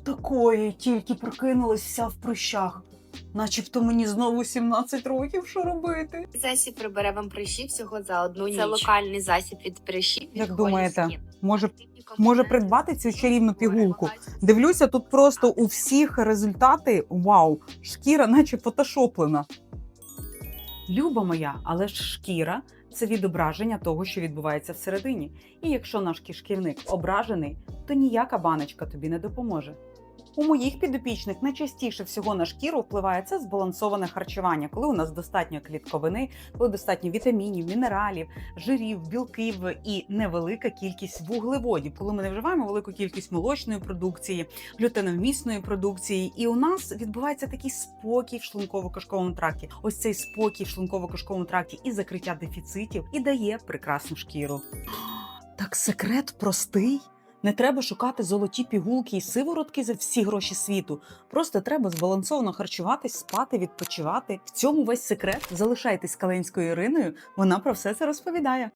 Отакої, тільки прокинулась вся в прищах. Начебто мені знову 17 років, що робити? Засіб прибере вам прищі всього за одну ніч. Це локальний засіб від прищів. Як думаєте, може, може придбати цю чарівну пігулку? Дивлюся, тут просто у всіх результати вау, шкіра наче фотошоплена. Люба моя, але ж шкіра це відображення того, що відбувається всередині. І якщо наш кишківник ображений, то ніяка баночка тобі не допоможе. У моїх підопічних найчастіше всього на шкіру впливає це збалансоване харчування, коли у нас достатньо клітковини, коли достатньо вітамінів, мінералів, жирів, білків і невелика кількість вуглеводів, коли ми не вживаємо велику кількість молочної продукції, глютеновмісної продукції, і у нас відбувається такий спокій в шлунково-кишковому тракті. Ось цей спокій в шлунково-кишковому тракті і закриття дефіцитів і дає прекрасну шкіру. Так секрет простий. Не треба шукати золоті пігулки і сиворотки за всі гроші світу. Просто треба збалансовано харчуватись, спати, відпочивати. В цьому весь секрет. Залишайтесь Каленською Іриною. Вона про все це розповідає.